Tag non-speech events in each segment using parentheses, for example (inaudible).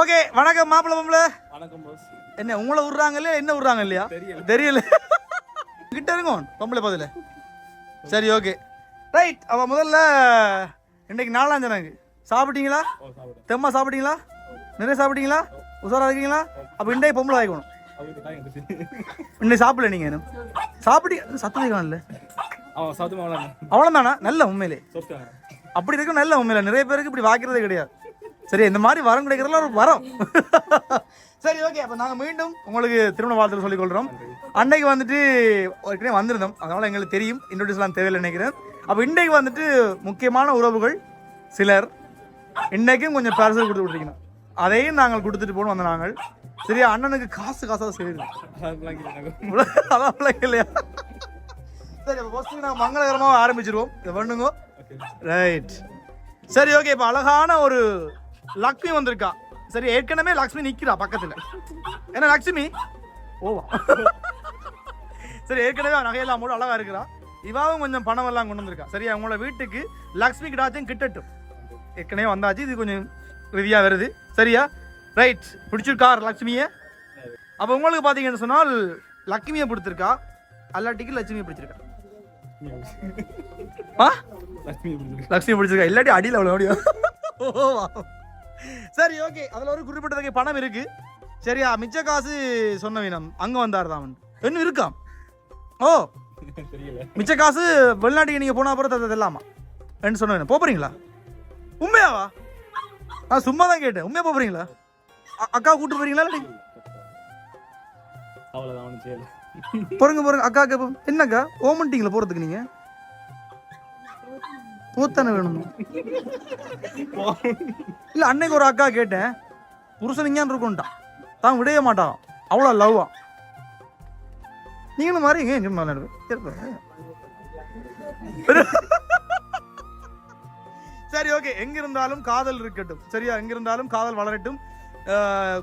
Okay வணக்கம் மாப்பிள்ள பொம்பளை வணக்கம் என்ன உங்களை விடுறாங்க இல்லையா? என்ன விடுறாங்க இல்லையா? தெரியல. கிட்ட இருங்க பொம்பளை பதில. சரி ஓகே. ரைட் அவ முதல்ல இன்னைக்கு நாலாம் ஜனங்க சாப்பிட்டீங்களா? தெம்மா சாப்பிட்டீங்களா? நிறைய சாப்பிட்டீங்களா? உசாரா இருக்கீங்களா? அப்ப இன்றைக்கு பொம்பளை இருந்துச்சு இன்னைக்கு சாப்பிடல நீங்க இன்னும் சாப்பிட்டி சத்தம் மாவளம் அவ்வளோதானா நல்ல உண்மையிலே. அப்படி இருக்க நல்ல உண்மையில. நிறைய பேருக்கு இப்படி வாக்கிறதே கிடையாது. சரி இந்த மாதிரி வரம் கிடைக்கிறதுல ஒரு வரம். சரி ஓகே. அப்போ நாங்கள் மீண்டும் உங்களுக்கு திருமண வாழ்த்து சொல்லிக் கொள்கிறோம் அன்னைக்கு வந்துட்டு ஏற்கனவே வந்திருந்தோம். அதனால எங்களுக்கு தெரியும். இன்ட்ரோடியூஸ்லாம் தேவையில்லை நினைக்கிறேன். அப்போ இன்றைக்கு வந்துட்டு முக்கியமான உறவுகள் சிலர் இன்னைக்கும் கொஞ்சம் பார்சல் கொடுத்து விட்டுருக்கணும் அதையும் நாங்கள் கொடுத்துட்டு போகணும் வந்த நாங்கள். சரியா? அண்ணனுக்கு காசு காசாக செய்யுது அதான் இல்லையா? சரி அப்போ ஃபஸ்ட்டு நாங்கள் மங்களகரமாக ஆரம்பிச்சிருவோம். இதை பண்ணுங்க. ரைட் சரி ஓகே. இப்போ அழகான ஒரு லக்ஷ்மி வந்திருக்கா. சரி ஏற்கனவே லக்ஷ்மி நிக்கிறா பக்கத்துல. என்ன லக்ஷ்மி? ஓவா சரி ஏற்கனவே நகையெல்லாம் போட்டு அழகா இருக்கிறா. இவாவும் கொஞ்சம் பணம் எல்லாம் கொண்டு வந்திருக்கா. சரியா உங்களோட வீட்டுக்கு லக்ஷ்மி கிடாச்சும் கிட்டட்டும். ஏற்கனவே வந்தாச்சு இது கொஞ்சம் ரிதியா வருது. சரியா? ரைட் பிடிச்சிருக்கார் லக்ஷ்மியை? அப்போ உங்களுக்கு பார்த்தீங்கன்னு சொன்னால் லக்ஷ்மியை பிடிச்சிருக்கா அல்லாட்டிக்கு லட்சுமியை பிடிச்சிருக்கா. (laughs) லக்ஷ்மி பிடிச்சிருக்கா. இல்லாட்டி அடியில் அவ்வளோ முடியும் (laughs) ஓ சரி ஓகே அதில் ஒரு குறிப்பிட்ட தொகை பணம் இருக்கு. சரியா? மிச்ச காசு சொன்ன வீணம் அங்கே வந்தார் தான் இன்னும் இருக்காம் ஓ மிச்ச காசு வெளிநாட்டுக்கு நீங்கள் போன அப்புறம் இல்லாமா என்ன சொன்ன வீணம் போறீங்களா உண்மையாவா? நான் சும்மா தான் கேட்டேன். உண்மையா போறீங்களா அ- அக்கா கூட்டு போறீங்களா அவ்வளோதான் போறங்க போறங்க. அக்கா கேப்ப என்னக்கா? ஓமன்ட்டிங்களா போறதுக்கு நீங்க? போத்தானே வேணும். இல்ல அன்னைக்கு ஒரு அக்கா கேட்டேன் புருஷன் இங்கேன்னு இருக்கும்டா தான் விடவே மாட்டான் அவ்வளோ லவ்வா. நீங்களும் மாறிங்க எங்க சரி ஓகே. எங்க இருந்தாலும் காதல் இருக்கட்டும். சரியா? எங்க இருந்தாலும் காதல் வளரட்டும்.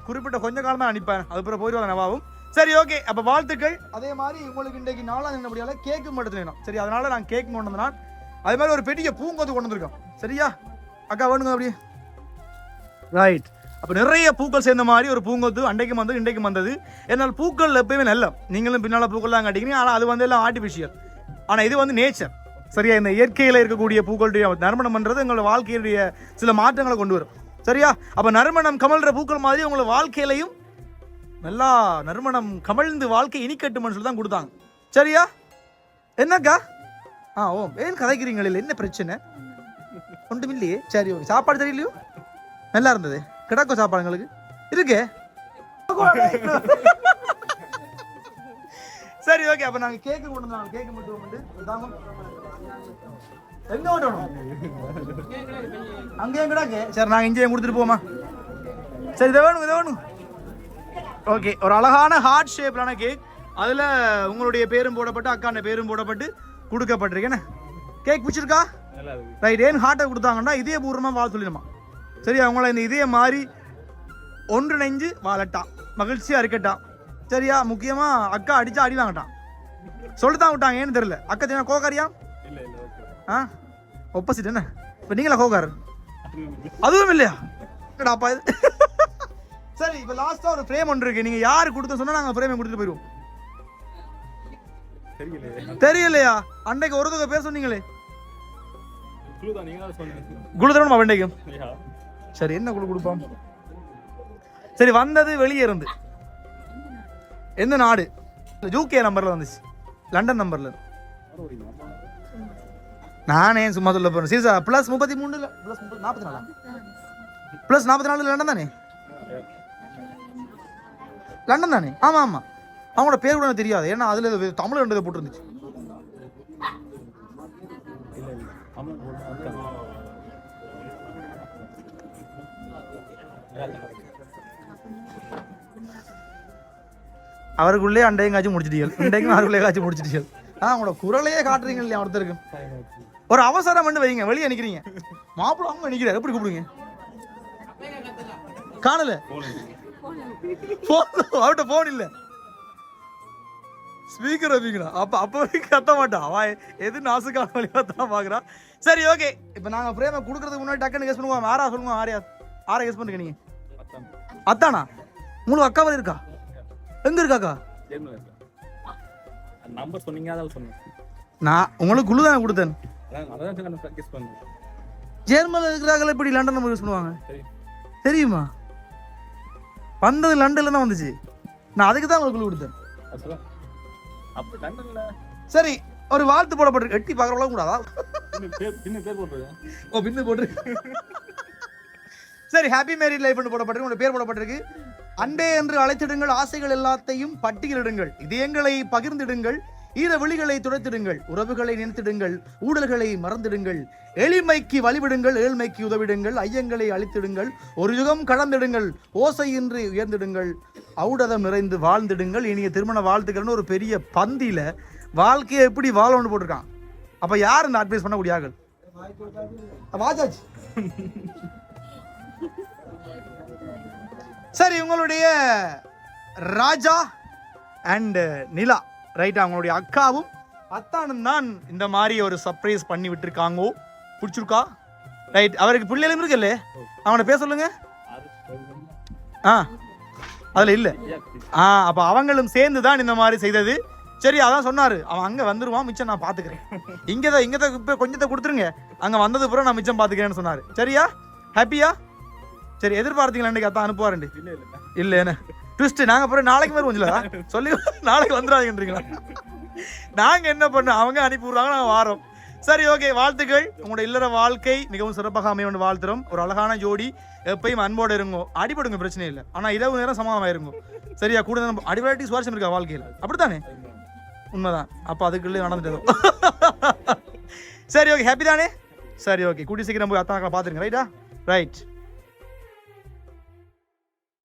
குறிப்பிட்ட கொஞ்ச காலம் தான் அனுப்பேன் அது பிறகு போயிடுவாங்க நவாவும். சரி ஓகே. அப்ப வாழ்த்துக்கள். அதே மாதிரி உங்களுக்கு இன்றைக்கு நாலாம் என்னபடியால கேக்கு மட்டும் வேணும் சரி அதனால நான் கேக் கொண்டு வந்தேன். அது மாதிரி ஒரு பெரிய பூங்கொத்து கொண்டு வந்திருக்கோம் சரியா? அக்கா வேணுங்க அப்படியே. ரைட் அப்போ நிறைய பூக்கள் சேர்ந்த மாதிரி ஒரு பூங்கொத்து அன்றைக்கும் வந்தது இன்றைக்கும் வந்தது. என்னால் பூக்கள் எப்பயுமே நல்ல. நீங்களும் பின்னால் பூக்கள்லாம் கட்டிக்கிறீங்க. ஆனால் அது வந்து எல்லாம் ஆர்டிஃபிஷியல் ஆனால் இது வந்து நேச்சர் சரியா? இந்த இயற்கையில் இருக்கக்கூடிய பூக்களுடைய நறுமணம் பண்ணுறது எங்களோட வாழ்க்கையுடைய சில மாற்றங்களை கொண்டு வரும். சரியா? அப்போ நறுமணம் கமல்ற பூக்கள் மாதிரி உங்களோட வாழ்க்கையிலையும் நல்லா நறுமணம் கமழ்ந்து வாழ்க்கை இனிக்கட்டுமன்னு சொல்லி தான் கொடுத்தாங்க. சரியா? என்னக்கா? ஆ ஓ ஏன் கதைக்கிறீங்களே? என்ன பிரச்சனை? ஒன்றும் இல்லையே. சரி ஓகே. சாப்பாடு தெரியலையோ? நல்லா இருந்தது. கிடக்கும் சாப்பாடு எங்களுக்கு? இருக்கு. சரி ஓகே. அப்போ நாங்கள் கேக்கு கொண்டு வந்தோம் கேக்கு மட்டும் வந்து இதாங்க. எங்க ஓட்டணும் அங்கேயும் கிடக்கு சரி நாங்கள் இங்கேயும் கொடுத்துட்டு போமா சரி இதை வேணும் இதை வேணும். ஓகே ஒரு அழகான ஹார்ட் ஷேப்லான கேக் அதில் உங்களுடைய பேரும் போடப்பட்டு அக்கான பேரும் போடப்பட்டு கொடுக்கப்பட்டிருக்கேன் கேக் பிடிச்சிருக்கா? ரைட் ஏன் ஹார்ட்டை கொடுத்தாங்கன்னா இதய பூர்வமாக வாழ சொல்லிடுமா. சரி அவங்கள இந்த இதய மாதிரி ஒன்றிணைஞ்சு வாழட்டான் மகிழ்ச்சியாக இருக்கட்டான் சரியா? முக்கியமாக அக்கா அடிச்சா அடி வாங்கட்டான். சொல்லித்தான் விட்டாங்க ஏன்னு தெரியல. அக்கா தெரியும் கோகாரியா ஆ? ஒப்போசிட் என்ன? இப்போ நீங்களா கோகார் அதுவும் இல்லையா? அப்பா இது? (laughs) சரி இப்போ லாஸ்ட்டாக ஒரு ஃப்ரேம் ஒன்று இருக்கு. நீங்கள் யார் கொடுத்த சொன்னால் நாங்கள் ஃப்ரேமை கொடுத்துட்டு போயிடுவோம். தெரியலையா. அன்னைக்கு ஒரு தொகை பேர் சொன்னீங்களே. குழு தரணும் அன்னைக்கும் சரி என்ன குழு கொடுப்போம்? சரி வந்தது வெளியே இருந்து. எந்த நாடு? யூகே நம்பர்ல வந்துச்சு. லண்டன் நம்பர்ல நானே சும்மா சொல்ல போறேன். சீசா பிளஸ் முப்பத்தி மூணு பிளஸ் நாற்பத்தி நாலா? பிளஸ் நாற்பத்தி நாலு லண்டன் தானே? லண்டன் தானே? ஆமா ஆமா. அவங்களோட பேர் கூட எனக்கு தெரியாது. ஏன்னா அதுல தமிழ் ரெண்டு போட்டுருந்துச்சு. அவருக்குள்ளே அண்டையும் காய்ச்சி முடிச்சிட்டீங்க இண்டைக்கும் அவருக்குள்ளே காய்ச்சி முடிச்சிட்டீங்க ஆ உங்களோட குரலையே காட்டுறீங்க இல்லையா ஒருத்தருக்கு? ஒரு அவசரம் பண்ணி வைங்க வெளியே நிக்கிறீங்க. மாப்பிள்ள அவங்க நிக்கிறாரு எப்படி கூப்பிடுங்க காணல? போன். அவட்ட போன் இல்ல. ஸ்பீக்கர் வைப்பீங்களா அப்ப அப்ப வரைக்கும் கத்த மாட்டான். அவன் எது நாசுக்கான வழியா தான் பாக்குறான். சரி ஓகே இப்போ நாங்க பிரேம கொடுக்கறதுக்கு முன்னாடி டக்குன்னு கெஸ் பண்ணுவோம். ஆறா சொல்லுங்க ஆரியா ஆறா கெஸ் பண்ணுங்க நீங்க. பத்தாம் அத்தானா உங்களுக்கு அக்கா? வரை இருக்கா? எங்க இருக்காக்கா நம்பர் சொன்னீங்க அதான் சொன்னேன். நான் உங்களுக்கு குழு தானே கொடுத்தேன். ஜெர்மனில் இருக்கிறாங்களே இப்படி லண்டன் நம்ம யூஸ் பண்ணுவாங்க? தெரியுமா? வந்தது லண்டன்ல தான் வந்துச்சு. நான் அதுக்கு தான் உங்களுக்கு குழு கொடுத்தேன். சரி ஒரு வாழ்த்து போடப்பட்டிருக்கு. எட்டி பார்க்குறவங்களும் கூடாதா? ஓ பின்னு போட்டு சரி ஹாப்பி மேரிட் லைஃப் போடப்பட்டிருக்கு. உங்களோட பேர் போடப்பட்டிருக்கு. அன்பே என்று அழைத்திடுங்கள் ஆசைகள் எல்லாத்தையும் பட்டியலிடுங்கள். இதயங்களை பகிர்ந்திடுங்கள். ஈர விழிகளை துடைத்திடுங்கள் உறவுகளை நினைத்திடுங்கள் ஊழல்களை மறந்திடுங்கள் எளிமைக்கு வழிவிடுங்கள் ஏழ்மைக்கு உதவிடுங்கள் ஐயங்களை அழித்திடுங்கள் ஒரு யுகம் கடந்திடுங்கள் ஓசையின்றி உயர்ந்திடுங்கள் ஔடதம் நிறைந்து வாழ்ந்திடுங்கள். இனிய திருமண வாழ்த்துக்கள்னு ஒரு பெரிய பந்தியில் வாழ்க்கையை எப்படி வாழணும்னு போட்டிருக்கான். அப்போ யார் இந்த அட்வைஸ் பண்ணக்கூடிய ஆகல் வாஜாஜ். சரி உங்களுடைய ராஜா அண்ட் நிலா. ரைட் அவங்களுடைய அக்காவும் அத்தானும் தான் இந்த மாதிரி ஒரு சர்ப்ரைஸ் பண்ணி விட்டுருக்காங்கோ. பிடிச்சிருக்கா? ரைட் அவருக்கு பிள்ளைகளும் இருக்குல்ல? அவனை பேச சொல்லுங்க. ஆ அதில் இல்லை. ஆ அப்போ அவங்களும் சேர்ந்து தான் இந்த மாதிரி செய்தது. சரி அதான் சொன்னார். அவன் அங்கே வந்துருவான் மிச்சம் நான் பார்த்துக்கிறேன் இங்கே தான் இங்கே தான் இப்போ கொஞ்சத்தை கொடுத்துருங்க. அங்கே வந்தது பிறகு நான் மிச்சம் பார்த்துக்கிறேன்னு சொன்னார். சரியா? ஹாப்பியா சரி எதிர்பார்த்தீங்களா அன்றைக்கி அதான் அனுப்புவாருண்டு இல்லை. இல்லை என்ன? ட்விஸ்ட் நாங்க அப்புறம் நாளைக்கு மாதிரி கொஞ்சம் சொல்லி நாளைக்கு வந்துடாதீங்கன்றீங்களா? நாங்க என்ன பண்ணோம் அவங்க அனுப்பி விடுறாங்க நாங்க வாரோம். சரி ஓகே வாழ்த்துக்கள். உங்களோட இல்லற வாழ்க்கை மிகவும் சிறப்பாக அமையும் வாழ்த்துறோம். ஒரு அழகான ஜோடி எப்பயும் அன்போடு இருங்கோ. அடிபடுங்க பிரச்சனை இல்லை. ஆனா இரவு நேரம் சமமாக இருங்கோ. சரியா கூட நேரம் அடிபடாட்டி சுவாரஸ்யம் இருக்கா வாழ்க்கையில்? அப்படித்தானே? உண்மைதான். அப்போ அதுக்குள்ளே நடந்துட்டதும். சரி ஓகே ஹாப்பி தானே? சரி ஓகே. கூட்டி சீக்கிரம் போய் அத்தாக்களை பார்த்துருங்க. ரைட்டா ரைட்